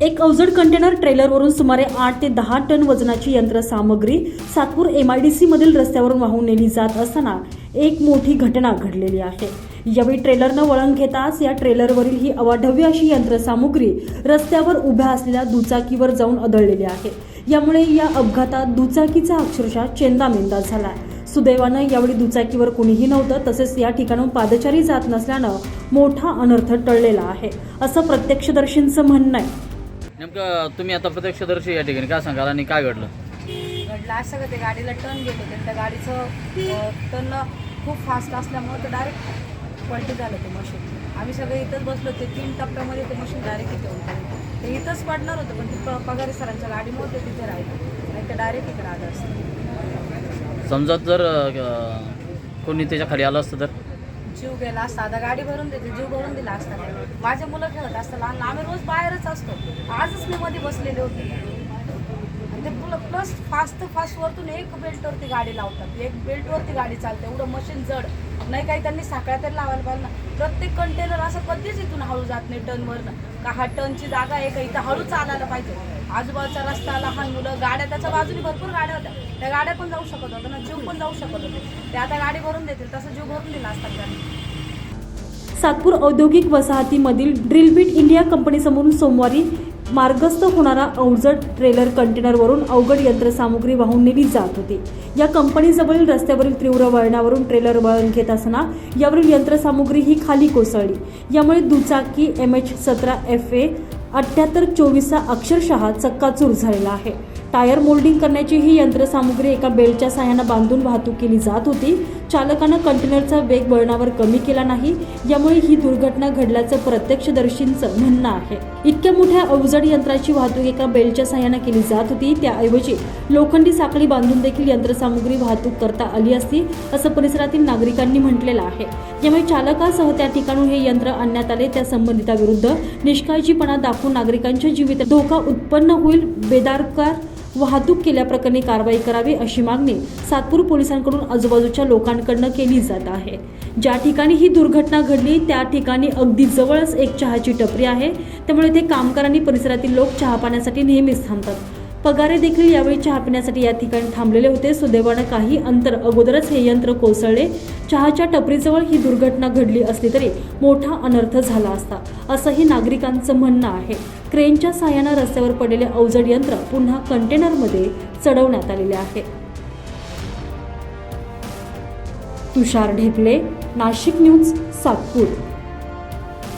एक अवजड कंटेनर ट्रेलरवरून सुमारे आठ ते दहा टन वजनाची यंत्रसामग्री सातपूर एम आय डी मधील रस्त्यावरून वाहून नेली जात असताना एक मोठी घटना घडलेली आहे. यावेळी ट्रेलरनं वळण घेताच या ट्रेलरवरील ही अवाढव्य अशी यंत्रसामुग्री रस्त्यावर उभ्या असलेल्या दुचाकीवर जाऊन आदळलेली आहे. यामुळे या अपघातात दुचाकीचा अक्षरशः चेंदामेंदा झाला. सुदैवानं यावेळी दुचाकीवर कुणीही नव्हतं तसेच या ठिकाणून पादचारी जात नसल्यानं मोठा अनर्थ टळलेला आहे. असं प्रत्यक्षदर्शींचं म्हणणं आहे. नेमकं तुम्ही आता प्रत्यक्षदर्शी या ठिकाणी काय सांगाल आणि काय घडलं? घडलं असं का ते गाडीला टर्न घेत होते. त्या गाडीचं टर्न खूप फास्ट असल्यामुळे ते डायरेक्ट पलटी झालं ते मशीन आम्ही सगळे इथंच बसलो ते तीन टप्प्यामध्ये ते मशीन डायरेक्ट इथे होतं. ते इथंच पडणार होतं पण ते पगारी सरांच्या गाडीमुळे ते तिथे राहिलं. नाही ते डायरेक्ट इकडे आलं असतं. समजा जर कोणी त्याच्याखाली आलं असतं तर? जीव गेला असता आता गाडी भरून देते जीव भरून दिला असता. माझे मुलं खेळत असतात लहान आम्ही रोज बाहेरच असतो. आजच मी मध्ये बसलेले होते. ते ते प्लस फास्ट फास्ट वरतून एक बेल्टवरती गाडी लावतात. एक बेल्टवरती गाडी चालते. एवढं मशीन जड. नाही काही त्यांनी साखळ्या तरी लावायला पाहिजे ना. प्रत्येक कंटेनर असं कधीच इथून हळू जात नाही टनवरनं. का हा टनची जागा आहे का? इथं हळू चालायला पाहिजे. आजूबाजूचा रस्ता लहान मुलं गाड्या त्याच्या बाजूने भरपूर गाड्या होत्या. त्या गाड्या पण जाऊ शकत होत्या ना जीव पण जाऊ शकत होते. ते आता गाडी भरून देतील तसं जीव भरून दिला असता त्यांनी. सातपूर औद्योगिक वसाहतीमधील ड्रिलबीट इंडिया कंपनीसमोरून सोमवारी मार्गस्थ होणारा अवजड ट्रेलर कंटेनरवरून अवघड यंत्रसामुग्री वाहून नेली जात होती. या कंपनीजवळील रस्त्यावरील तीव्र वळणावरून ट्रेलर वळण घेत असताना यावरील यंत्रसामुग्री ही खाली कोसळली. यामुळे दुचाकी एम एच सतरा एफ ए अठ्ठ्याहत्तर चोवीसचा अक्षरशः चक्काचूर झालेला आहे. टायर मोल्डिंग करण्याची ही यंत्रसामुग्री एका बेल्टच्या साह्यानं बांधून वाहतूक केली जात होती. चालकानं कंटेनरचा वेग वळणावर कमी केला नाही यामुळे ही दुर्घटना घडल्याचं प्रत्यक्षदर्शींचं म्हणणं आहे. इतक्या मोठ्या अवजड यंत्राची वाहतूक एका बेल्टच्या सहाय्यानं केली जात होती त्याऐवजी लोखंडी साखळी बांधून देखील यंत्रसामुग्री वाहतूक करता आली असती असं परिसरातील नागरिकांनी म्हटलेलं आहे. यामुळे चालकासह त्या ठिकाणून हे यंत्र आणण्यात आले त्या संबंधिताविरुद्ध निष्काळजीपणा दाखवून नागरिकांच्या जीवित धोका उत्पन्न होईल बेदारकार वाहतूक केल्याप्रकरणी कारवाई करावी अशी मागणी सातपूर पोलिसांकडून आजूबाजूच्या लोकांकडनं केली जात आहे. ज्या ठिकाणी ही दुर्घटना घडली त्या ठिकाणी अगदी जवळच एक चहाची टपरी आहे. त्यामुळे ते कामगारांनी परिसरातील लोक चहा पाण्यासाठी नेहमीच थांबतात. पगारे देखील यावेळी चहा पिण्यासाठी या ठिकाणी थांबलेले होते. सुदैवानं काही अंतर अगोदरच हे यंत्र कोसळले. चहाच्या टपरीजवळ ही दुर्घटना घडली असली तरी मोठा अनर्थ झाला असता असंही नागरिकांचं म्हणणं आहे. क्रेनच्या सहाय्यानं रस्त्यावर पडलेले अवजड यंत्र पुन्हा कंटेनरमध्ये चढवण्यात आलेले आहे. तुषार ढेकले नाशिक न्यूज सातपूर.